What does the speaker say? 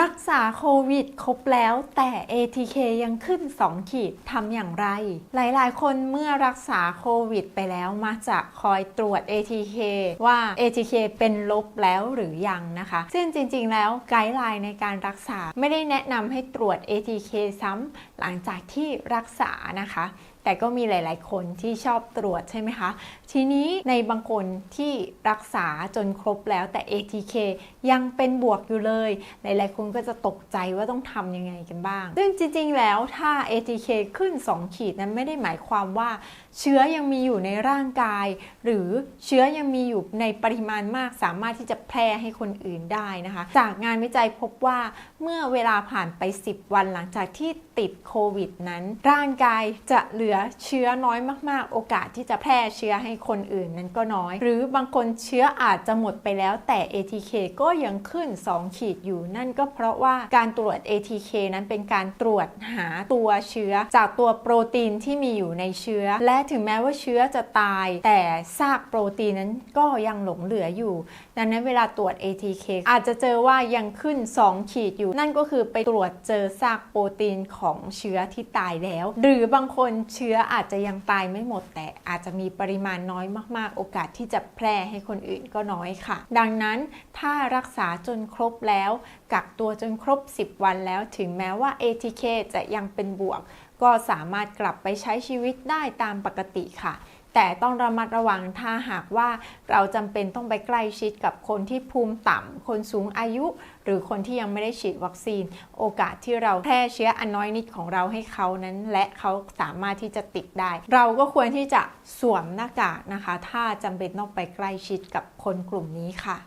รักษาโควิดครบแล้วแต่ ATK ยังขึ้น 2 ขีดทำอย่างไร หลายๆ คนเมื่อรักษาโควิดไปแล้วมักจะคอยตรวจ ATK ว่า ATK เป็นลบแล้วหรือยังนะคะ ซึ่งจริงๆ แล้วไกด์ไลน์ในการรักษาไม่ได้แนะนำให้ตรวจ ATK ซ้ำหลังจากที่รักษานะคะ แต่ก็มีหลาย ๆ คนที่ชอบตรวจใช่ไหมคะ ทีนี้ในบางคนที่รักษาจนครบแล้วแต่ ATK ยังเป็นบวกอยู่เลย หลาย ๆ คนก็จะตกใจว่าต้องทำยังไงกันบ้าง ซึ่งจริง ๆ แล้วถ้า ATK ขึ้น 2 ขีดนั้นไม่ได้หมายความว่า เชื้อยังมีอยู่ในร่างกาย หรือเชื้อยังมีอยู่ในปริมาณมาก สามารถที่จะแพร่ให้คนอื่นได้นะคะ จากงานวิจัยพบว่าเมื่อเวลาผ่านไป 10 วันหลังจากที่ติดโควิดนั้น ร่างกายจะเหลือเชื้อน้อยมากๆ โอกาสที่จะแพร่เชื้อให้คนอื่นนั้นก็น้อย หรือบางคนเชื้ออาจจะหมดไปแล้ว แต่ ATK ก็ยังขึ้น 2 ขีดอยู่ นั่นก็เพราะว่าการตรวจ ATK นั้นเป็นการตรวจหาตัวเชื้อ จากตัวโปรตีนที่มีอยู่ในเชื้อ และถึงแม้ว่าเชื้อจะตาย แต่ซากโปรตีนนั้นก็ยังหลงเหลืออยู่ ดังนั้นเวลาตรวจ ATK อาจจะเจอว่ายังขึ้น 2 ขีดอยู่ นั่นก็คือไปตรวจเจอซากโปรตีนของเชื้อที่ตายแล้ว หรือบางคนเชื้อื้ออาจจะยังตายไม่หมด แต่อาจจะมีปริมาณน้อยมาก ๆ โอกาสที่จะแพร่ให้คนอื่นก็น้อยค่ะ ดังนั้นถ้ารักษาจนครบแล้ว กักตัวจนครบ 10 วันแล้ว ถึงแม้ว่า ATK จะยังเป็นบวก ก็สามารถกลับไปใช้ชีวิตได้ตามปกติค่ะ แต่ต้องระมัดระวังถ้าหากว่าเราจำเป็นต้องไปใกล้ชิดกับคนที่ภูมิต่ำคนสูงอายุ หรือคนที่ยังไม่ได้ฉีดวัคซีน โอกาสที่เราแพร่เชื้ออันน้อยนิดของเราให้เขานั้น และเขาสามารถที่จะติดได้ เราก็ควรที่จะสวมหน้ากากนะคะ ถ้าจำเป็นต้องไปใกล้ชิดกับคนกลุ่มนี้ค่ะ